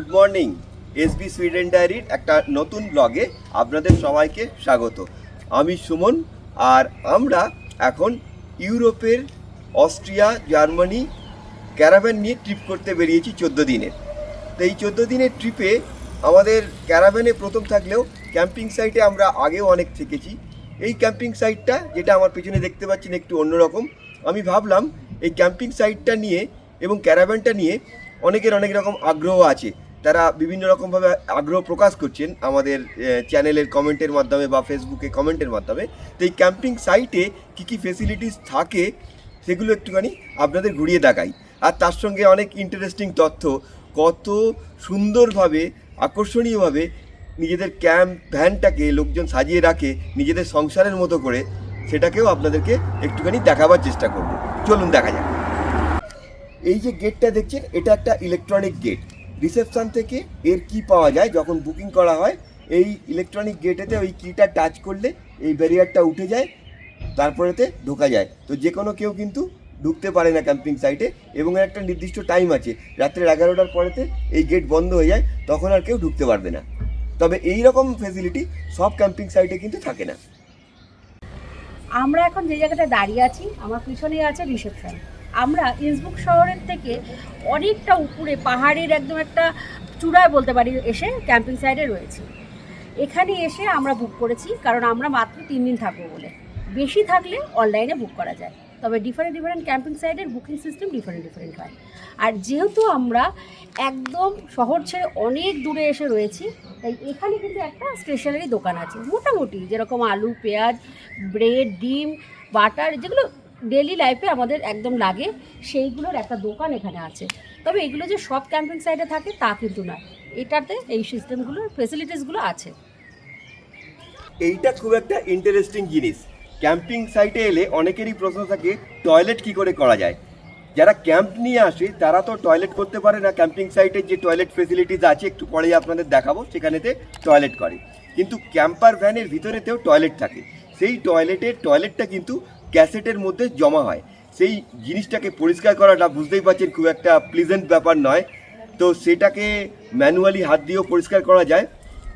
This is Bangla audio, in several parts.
গুড মর্নিং এসবি সুইডেন ডায়েরির একটা নতুন ব্লগে আপনাদের সবাইকে স্বাগত। আমি সুমন, আর আমরা এখন ইউরোপের অস্ট্রিয়া, জার্মানি, ক্যারাভ্যান নিয়ে ট্রিপ করতে বেরিয়েছি চোদ্দ দিনের। তো এই চোদ্দ দিনের ট্রিপে আমাদের ক্যারাভ্যানে প্রথম থাকলেও ক্যাম্পিং সাইটে আমরা আগেও অনেক থেকেছি। এই ক্যাম্পিং সাইটটা যেটা আমার পেছনে দেখতে পাচ্ছেন একটু অন্যরকম, আমি ভাবলাম এই ক্যাম্পিং সাইটটা নিয়ে এবং ক্যারাভ্যানটা নিয়ে অনেকের অনেক রকম আগ্রহ আছে। তারা বিভিন্ন রকমভাবে আগ্রহ প্রকাশ করছেন আমাদের চ্যানেলের কমেন্টের মাধ্যমে বা ফেসবুকে কমেন্টের মাধ্যমে। তো এই ক্যাম্পিং সাইটে কী কী ফেসিলিটিস থাকে, সেগুলো একটুখানি আপনাদের ঘুরিয়ে দেখাই। আর তার সঙ্গে অনেক ইন্টারেস্টিং তথ্য, কত সুন্দরভাবে, আকর্ষণীয়ভাবে নিজেদের ক্যাম্প ভ্যানটাকে লোকজন সাজিয়ে রাখে, নিজেদের সংসারের মতো করে, সেটাকেও আপনাদেরকে একটুখানি দেখাবার চেষ্টা করব। চলুন দেখা যাক। এই যে গেটটা দেখছেন, এটা একটা ইলেকট্রনিক গেট রিসেপশন থেকে এর কি পাওয়া যায় যখন বুকিং করা হয়। এই ইলেকট্রনিক গেটেতে ওই কিটা টাচ করলে এই ব্যারিয়ারটা উঠে যায়, তারপরেতে ঢোকা যায়। তো যে কোনো কেউ কিন্তু ঢুকতে পারে না ক্যাম্পিং সাইটে এবং একটা নির্দিষ্ট টাইম আছে। রাত্রে এগারোটার পরেতে এই গেট বন্ধ হয়ে যায়, তখন আর কেউ ঢুকতে পারবে না। তবে এই রকম ফেসিলিটি সব ক্যাম্পিং সাইটে কিন্তু থাকে না। আমরা এখন যে জায়গাটা দাঁড়িয়ে আছি, আমার পিছনে আছে রিসেপশন আমরা ইন্সবুক শহরের থেকে অনেকটা উপরে, পাহাড়ের একদম একটা চূড়ায় বলতে পারি, এসে ক্যাম্পিং সাইডে রয়েছি। এখানে এসে আমরা বুক করেছি, কারণ আমরা মাত্র তিন দিন থাকব বলে। বেশি থাকলে অনলাইনে বুক করা যায়। তবে ডিফারেন্ট ডিফারেন্ট ক্যাম্পিং সাইডের বুকিং সিস্টেম ডিফারেন্ট ডিফারেন্ট হয়। আর যেহেতু আমরা একদম শহর ছেড়ে অনেক দূরে এসে রয়েছি, তাই এখানে কিন্তু একটা স্টেশনারি দোকান আছে। মোটামুটি যেরকম আলু, পেঁয়াজ ব্রেড ডিম বাটার যেগুলো ডেলি লাইফে আমাদের একদম লাগে, সেইগুলোর একটা দোকান এখানে আছে। তবে এগুলো যে সব ক্যাম্পিং সাইটে থাকে, তা কিন্তু নয়। এটাতে এই সিস্টেমগুলোর ফেসিলিটিসগুলো আছে। এইটা খুব একটা ইন্টারেস্টিং জিনিস। ক্যাম্পিং সাইটে এলে অনেকেরই প্রশ্ন থাকে টয়লেট কি করে করা যায়? যারা ক্যাম্প নিয়ে আসে, তারা তো টয়লেট করতে পারে না। ক্যাম্পিং সাইটের যে টয়লেট ফেসিলিটিস আছে, একটু পরেই আপনাদের দেখাবো, সেখানেতে টয়লেট করে। কিন্তু ক্যাম্পার ভ্যানের ভিতরেতেও টয়লেট থাকে। সেই টয়লেটের টয়লেটটা কিন্তু ক্যাসেটের মধ্যে জমা হয়। সেই জিনিসটাকে পরিষ্কার করাটা বুঝতেই পারছেন, খুব একটা প্লিজেন্ট ব্যাপার নয়। তো সেটাকে ম্যানুয়ালি হাত দিয়েও পরিষ্কার করা যায়।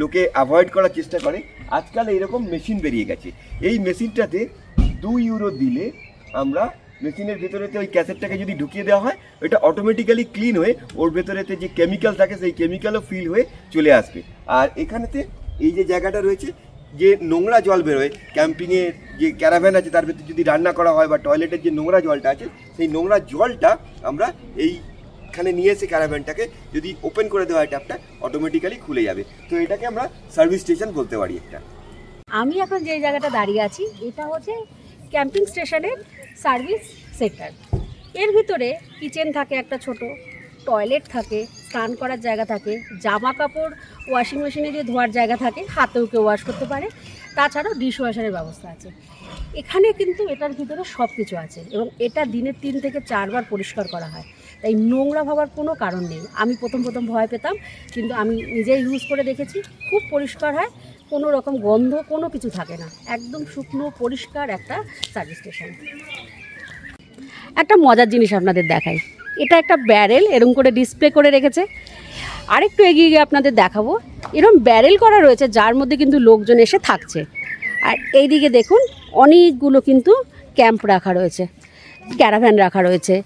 লোকে অ্যাভয়েড করার চেষ্টা করে। আজকাল এইরকম মেশিন বেরিয়ে গেছে। এই মেশিনটাতে দু ইউরো দিলে আমরা মেশিনের ভেতরেতে ওই ক্যাসেটটাকে যদি ঢুকিয়ে দেওয়া হয় ওটা অটোমেটিক্যালি ক্লিন হয়ে ওর ভেতরেতে যে কেমিক্যাল থাকে, সেই কেমিক্যালও ফিল হয়ে চলে আসবে। আর এখানেতে এই যে জায়গাটা রয়েছে যে নোংরা জল বেরোয় ক্যাম্পিংয়ে যে ক্যারাভ্যান আছে, তার ভিতরে যদি রান্না করা হয় বা টয়লেটের যে নোংরা জলটা আছে, সেই নোংরা জলটা আমরা এই এখানে নিয়ে এসে ক্যারাভ্যানটাকে যদি ওপেন করে দেওয়া হয় ট্যাপটা অটোমেটিক্যালি খুলে যাবে। তো এটাকে আমরা সার্ভিস স্টেশন বলতে পারি একটা। আমি এখন যে জায়গাটা দাঁড়িয়ে আছি, এটা হচ্ছে ক্যাম্পিং স্টেশনের সার্ভিস সেন্টার এর ভিতরে কিচেন থাকে একটা ছোট টয়লেট থাকে স্নান করার জায়গা থাকে, জামা কাপড় ওয়াশিং মেশিনে যে ধোয়ার জায়গা থাকে, হাতেও কেউ ওয়াশ করতে পারে। তাছাড়াও ডিশ ওয়াশারের ব্যবস্থা আছে। এখানে কিন্তু এটার ভিতরে সব কিছু আছে এবং এটা দিনের তিন থেকে চারবার পরিষ্কার করা হয়। তাই নোংরা ভাবার কোনো কারণ নেই। আমি প্রথম প্রথম ভয় পেতাম, কিন্তু আমি নিজেই ইউজ করে দেখেছি, খুব পরিষ্কার হয়, কোনো রকম গন্ধ, কোনো কিছু থাকে না। একদম শুকনো, পরিষ্কার একটা সার্ভিস স্টেশন একটা মজার জিনিস আপনাদের দেখাই। এটা একটা ব্যারেল এরম করে ডিসপ্লে করে রেখেছে। আরেকটু এগিয়ে গিয়ে আপনাদের দেখাবো। এরম ব্যারেল করা রয়েছে, যার মধ্যে কিন্তু লোকজন এসে থাকছে। আর এইদিকে দেখুন, অনেকগুলো কিন্তু ক্যাম্প রাখা রয়েছে ক্যারাভ্যান রাখা রয়েছে।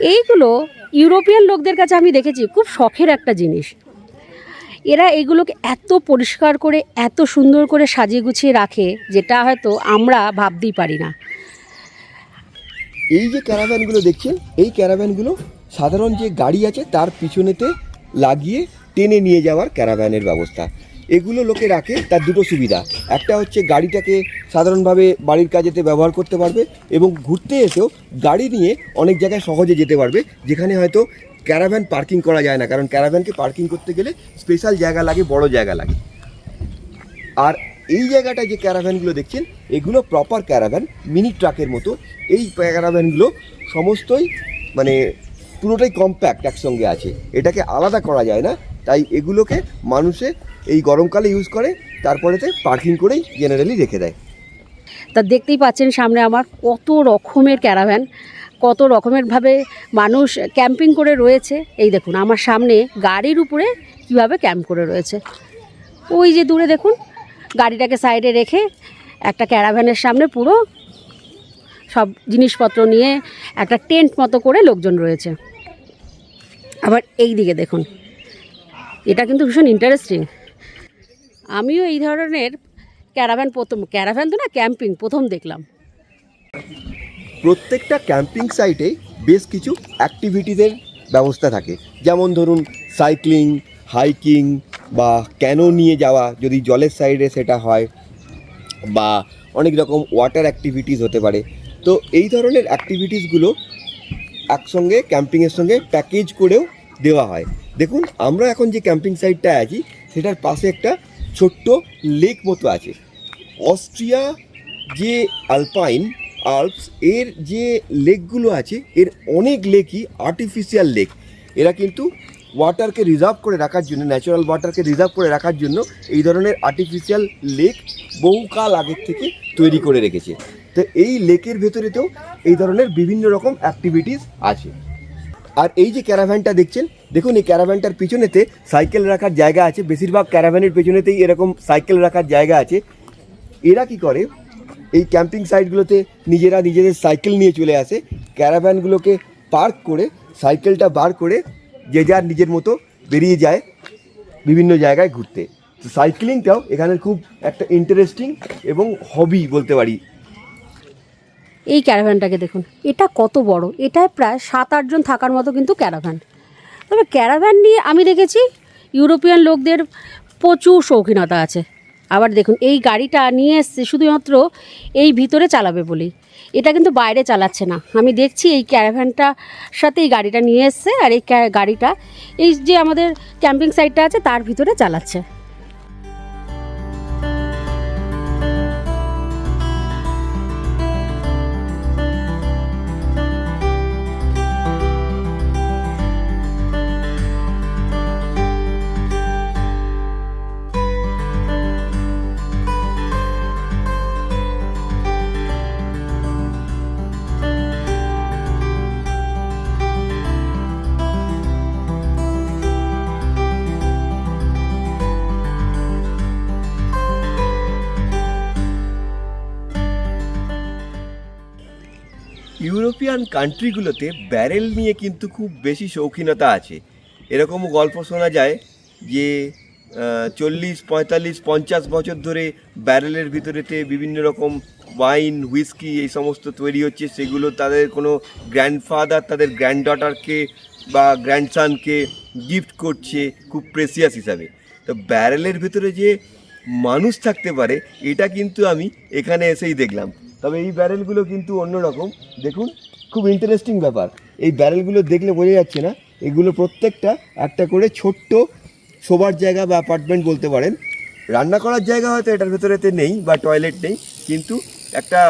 এইগুলো ইউরোপিয়ান লোকদের কাছে আমি দেখেছি, খুব শখের একটা জিনিস। এরা এগুলোকে এত পরিষ্কার করে, এত সুন্দর করে সাজিয়ে গুছিয়ে রাখে, যেটা হয়তো আমরা ভাবতেই পারি না। এই যে ক্যারাভ্যানগুলো দেখছেন, এই ক্যারাভ্যানগুলো সাধারণ যে গাড়ি আছে, তার পিছনেতে লাগিয়ে টেনে নিয়ে যাওয়ার ক্যারাভ্যানের ব্যবস্থা। এগুলো লোকে রাখে, তার দুটো সুবিধা। একটা হচ্ছে গাড়িটাকে সাধারণভাবে বাড়ির কাজেতে ব্যবহার করতে পারবে এবং ঘুরতে এসেও গাড়ি নিয়ে অনেক জায়গায় সহজে যেতে পারবে, যেখানে হয়তো ক্যারাভ্যান পার্কিং করা যায় না, কারণ ক্যারাভ্যানকে পার্কিং করতে গেলে স্পেশাল জায়গা লাগে, বড় জায়গা লাগে। আর এই জায়গাটায় যে ক্যারাভ্যানগুলো দেখছেন, এগুলো প্রপার ক্যারাভ্যান মিনি ট্রাকের মতো। এই ক্যারাভ্যানগুলো সমস্তই মানে পুরোটাই কম্প্যাক্ট একসঙ্গে আছে। এটাকে আলাদা করা যায় না। তাই এগুলোকে মানুষে এই গরমকালে ইউজ করে, তারপরেতে পার্কিং করেই জেনারেলি রেখে দেয়। তা দেখতেই পাচ্ছেন সামনে আমার কত রকমের ক্যারাভ্যান কত রকমেরভাবে মানুষ ক্যাম্পিং করে রয়েছে। এই দেখুন, আমার সামনে গাড়ির উপরে কীভাবে ক্যাম্প করে রয়েছে। ওই যে দূরে দেখুন গাড়িটাকে সাইডে রেখে একটা ক্যারাভ্যানের সামনে পুরো সব জিনিসপত্র নিয়ে একটা টেন্ট মতো করে লোকজন রয়েছে। আবার এই দিকে দেখুন, এটা কিন্তু ভীষণ ইন্টারেস্টিং আমিও এই ধরনের ক্যারাভ্যান প্রথম, ক্যারাভ্যান তো না, ক্যাম্পিং প্রথম দেখলাম। প্রত্যেকটা ক্যাম্পিং সাইটে বেশ কিছু অ্যাক্টিভিটিদের ব্যবস্থা থাকে। যেমন ধরুন সাইক্লিং হাইকিং বা ক্যানো নিয়ে যাওয়া, যদি জলের সাইডে সেটা হয় বা অনেক রকম ওয়াটার অ্যাক্টিভিটিস হতে পারে। তো এই ধরনের অ্যাক্টিভিটিসগুলো একসঙ্গে ক্যাম্পিংয়ের সঙ্গে প্যাকেজ করেও দেওয়া হয়। দেখুন, আমরা এখন যে ক্যাম্পিং সাইটটায় আছি, সেটার পাশে একটা ছোট্ট লেক মতো আছে। অস্ট্রিয়া যে আলপাইন আলপস এর যে লেকগুলো আছে, এর অনেক লেকই আর্টিফিশিয়াল লেক এরা কিন্তু ওয়াটারকে রিজার্ভ করে রাখার জন্য ন্যাচারাল ওয়াটারকে রিজার্ভ করে রাখার জন্য এই ধরনের আর্টিফিশিয়াল লেক বহুকাল আগের থেকে তৈরি করে রেখেছে। তো এই লেকের ভেতরেতেও এই ধরনের বিভিন্ন রকম অ্যাক্টিভিটিস আছে। আর এই যে ক্যারাভ্যানটা দেখছেন, দেখুন এই ক্যারাভ্যানটার পিছনেতে সাইকেল রাখার জায়গা আছে। বেশিরভাগ ক্যারাভ্যানের পেছনেতেই এরকম সাইকেল রাখার জায়গা আছে। এরা কি করে? এই ক্যাম্পিং সাইটগুলোতে নিজেরা নিজেদের সাইকেল নিয়ে চলে আসে। ক্যারাভ্যানগুলোকে পার্ক করে সাইকেলটা বার করে যে যার নিজের মতো বেরিয়ে যায় বিভিন্ন জায়গায় ঘুরতে। তো সাইক্লিংটাও এখানে খুব একটা ইন্টারেস্টিং এবং হবি বলতে পারি। এই ক্যারাভ্যানটাকে দেখুন, এটা কত বড়? এটায় প্রায় সাত আটজন থাকার মতো কিন্তু ক্যারাভ্যান তবে ক্যারাভ্যান নিয়ে আমি দেখেছি, ইউরোপিয়ান লোকদের প্রচুর শৌখিনতা আছে। আবার দেখুন, এই গাড়িটা নিয়ে এসছে শুধুমাত্র এই ভিতরে চালাবে বলেই এটা কিন্তু বাইরে চালাচ্ছে না। আমি দেখছি এই ক্যারাভ্যানটার সাথে এই গাড়িটা নিয়ে এসছে আর এই গাড়িটা, এই যে আমাদের ক্যাম্পিং সাইটটা আছে, তার ভিতরে চালাচ্ছে। ইউরোপিয়ান কান্ট্রিগুলোতে ব্যারেল নিয়ে কিন্তু খুব বেশি শৌখিনতা আছে। এরকমও গল্প শোনা যায় যে চল্লিশ, পঁয়তাল্লিশ, পঞ্চাশ বছর ধরে ব্যারেলের ভিতরেতে বিভিন্ন রকম ওয়াইন, হুইস্কি এই সমস্ত তৈরি হচ্ছে। সেগুলো তাদের কোনো গ্র্যান্ডফাদার তাদের গ্র্যান্ড ডটারকে বা গ্র্যান্ডসানকে গিফট করছে খুব প্রেসিয়াস হিসাবে। তো ব্যারেলের ভিতরে যে মানুষ থাকতে পারে, এটা কিন্তু আমি এখানে এসেই দেখলাম। তবে এই ব্যারেলগুলো কিন্তু অন্যরকম। দেখুন, খুব ইন্টারেস্টিং ব্যাপার। এই ব্যারেলগুলো দেখলে বোঝা যাচ্ছে না, এগুলো প্রত্যেকটা একটা করে ছোট্ট শোবার জায়গা বা অ্যাপার্টমেন্ট বলতে পারেন। রান্না করার জায়গা হয়তো এটার ভেতরেতে নেই বা টয়লেট নেই, কিন্তু একটা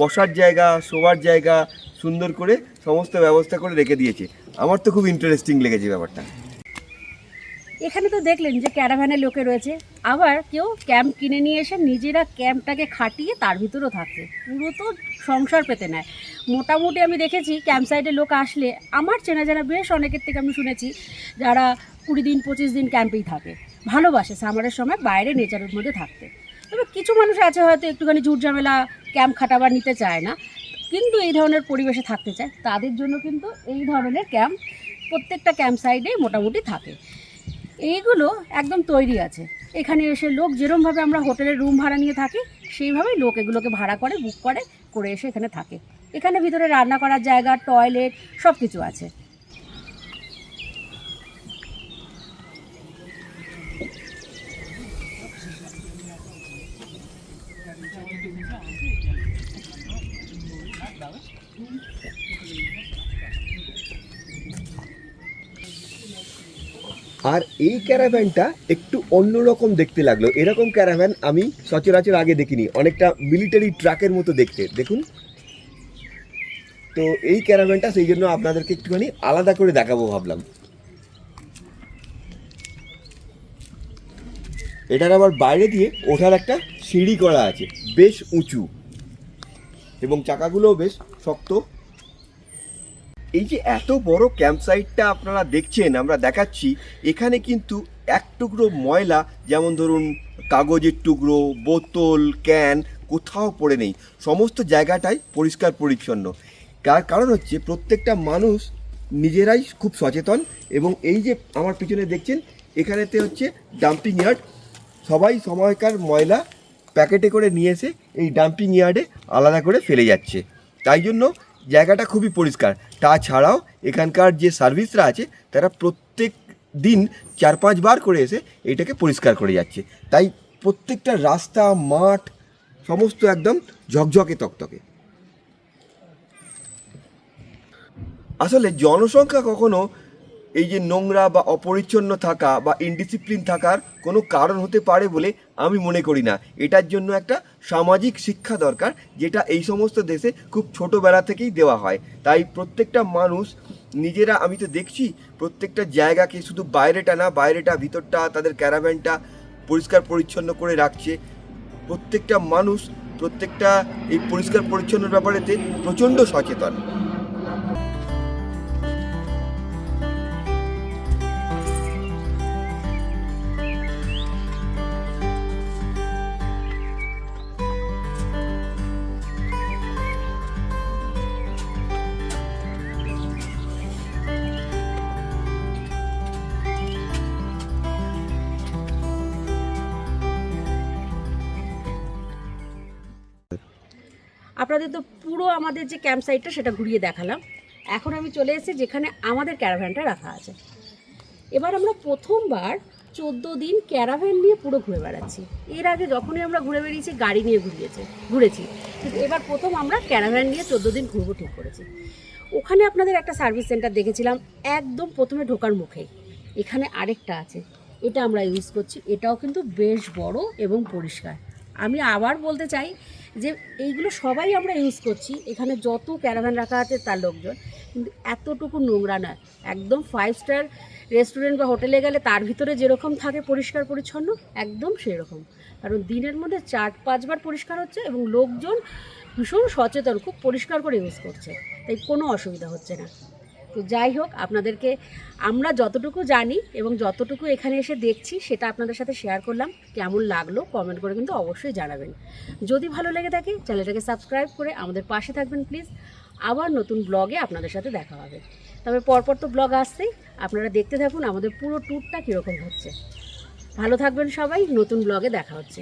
বসার জায়গা, শোবার জায়গা সুন্দর করে সমস্ত ব্যবস্থা করে রেখে দিয়েছে। আমার তো খুব ইন্টারেস্টিং লেগেছে ব্যাপারটা। এখানে তো দেখলেন যে ক্যারাভ্যানের লোকে রয়েছে। আবার কেউ ক্যাম্প কিনে নিয়ে এসে নিজেরা ক্যাম্পটাকে খাটিয়ে তার ভিতরেও থাকে। পুরো তো সংসার পেতে নেয়। মোটামুটি আমি দেখেছি ক্যাম্প সাইডে লোক আসলে, আমার চেনা জানা বেশ অনেকের থেকে আমি শুনেছি, যারা কুড়ি দিন, পঁচিশ দিন ক্যাম্পেই থাকে। ভালোবাসে সামারের সময় বাইরে নেচারের মধ্যে থাকতে। তবে কিছু মানুষ আছে হয়তো একটুখানি ঝুট ঝামেলা ক্যাম্প খাটাবার নিতে চায় না। কিন্তু এই ধরনের পরিবেশে থাকতে চায়। তাদের জন্য কিন্তু এই ধরনের ক্যাম্প প্রত্যেকটা ক্যাম্প সাইডেই মোটামুটি থাকে। এইগুলো একদম তৈরি আছে। এখানে এসে লোক যেরমভাবে আমরা হোটেলের রুম ভাড়া নিয়ে থাকি, সেইভাবেই লোক এগুলোকে ভাড়া করে বুক করে করে এসে এখানে থাকে। এখানে ভিতরে রান্না করার জায়গা টয়লেট সব কিছু আছে। আর এই ক্যারাভ্যানটা একটু অন্যরকম দেখতে লাগল। এরকম ক্যারাভ্যান আমি সচরাচর আগে দেখিনি। অনেকটা মিলিটারি ট্রাকের মতো দেখতে। দেখুন। তো এই ক্যারাভ্যানটা সেই জন্য আপনাদেরকে একটুখানি আলাদা করে দেখাবো ভাবলাম। এটার আবার বাইরে দিয়ে ওঠার একটা সিঁড়ি করা আছে। বেশ উঁচু। এবং চাকাগুলোও বেশ শক্ত। এই যে এত বড় ক্যাম্প সাইটটা আপনারা দেখছেন, আমরা দেখাচ্ছি, এখানে কিন্তু এক টুকরো ময়লা, যেমন ধরুন কাগজের টুকরো, বোতল, ক্যান, কোথাও পড়ে নেই। সমস্ত জায়গাটাই পরিষ্কার পরিচ্ছন্ন। তার কারণ হচ্ছে প্রত্যেকটা মানুষ নিজেরাই খুব সচেতন এবং এই যে আমার পিছনে দেখছেন, এখানেতে হচ্ছে ডাম্পিং ইয়ার্ড। সবাই সময়কার ময়লা প্যাকেটে করে নিয়ে এসে এই ডাম্পিং ইয়ার্ডে আলাদা করে ফেলে যাচ্ছে। তাই জন্য জায়গাটা খুবই পরিষ্কার। তাছাড়াও এখানকার যে সার্ভিসরা আছে, তারা প্রত্যেক দিন চার পাঁচবার করে এসে এটাকে পরিষ্কার করে যাচ্ছে। তাই প্রত্যেকটা রাস্তা, মাঠ, সমস্ত একদম ঝকঝকে তকতকে। আসলে জনসংখ্যা কখনো এই যে নোংরা বা অপরিচ্ছন্ন থাকা বা ইনডিসিপ্লিন থাকার কোনো কারণ হতে পারে বলে আমি মনে করি না। এটার জন্য একটা সামাজিক শিক্ষা দরকার, যেটা এই সমস্ত দেশে খুব ছোটোবেলা থেকেই দেওয়া হয়। তাই প্রত্যেকটা মানুষ, নিজেরা আমি তো দেখছি, প্রত্যেকটা জায়গাকে শুধু বাইরেটা না, বাইরেটা, ভিতরটা, তাদের ক্যারাভ্যানটা পরিষ্কার পরিচ্ছন্ন করে রাখছে। প্রত্যেকটা মানুষ, প্রত্যেকটা এই পরিষ্কার পরিচ্ছন্নর ব্যাপারেতে প্রচণ্ড সচেতন। আপনাদের তো পুরো আমাদের যে ক্যাম্প সাইটটা সেটা ঘুরিয়ে দেখালাম। এখন আমি চলে এসেছি যেখানে আমাদের ক্যারাভ্যানটা রাখা আছে। এবার আমরা প্রথমবার চোদ্দ দিন ক্যারাভ্যান নিয়ে পুরো ঘুরে বেড়াচ্ছি। এর আগে যখনই আমরা ঘুরে বেরিয়েছি গাড়ি নিয়ে ঘুরিয়েছে, ঘুরেছি। কিন্তু এবার প্রথম আমরা ক্যারাভ্যান নিয়ে চোদ্দ দিন ঘুরবো ঠিক করেছি। ওখানে আপনাদের একটা সার্ভিস সেন্টার দেখেছিলাম, একদম প্রথমে ঢোকার মুখেই। এখানে আরেকটা আছে, এটা আমরা ইউজ করছি। এটাও কিন্তু বেশ বড় এবং পরিষ্কার। আমি আবার বলতে চাই যে এইগুলো সবাই আমরা ইউজ করছি। এখানে যত ক্যারাভ্যান রাখা আছে তার লোকজন। কিন্তু এতটুকু নোংরা নয় একদম ফাইভ স্টার রেস্টুরেন্ট বা হোটেলে গেলে তার ভিতরে যেরকম থাকে পরিষ্কার পরিচ্ছন্ন, একদম সেরকম। কারণ দিনের মধ্যে চার পাঁচবার পরিষ্কার হচ্ছে এবং লোকজন ভীষণ সচেতন, খুব পরিষ্কার করে ইউজ করছে। তাই কোনো অসুবিধা হচ্ছে না। তো যাই হোক, আপনাদেরকে আমরা যতটুকু জানি এবং যতটুকু এখানে এসে দেখছি, সেটা আপনাদের সাথে শেয়ার করলাম। কেমন লাগল কমেন্ট করে কিন্তু অবশ্যই জানাবেন। যদি ভালো লেগে থাকে, চ্যানেলটাকে সাবস্ক্রাইব করে আমাদের পাশে থাকবেন প্লিজ আবার নতুন ব্লগে আপনাদের সাথে দেখা হবে। তবে পরপর তো ব্লগ আসছেই। আপনারা দেখতে থাকুন আমাদের পুরো ট্যুরটা কীরকম হচ্ছে। ভালো থাকবেন সবাই, নতুন ব্লগে দেখা হচ্ছে।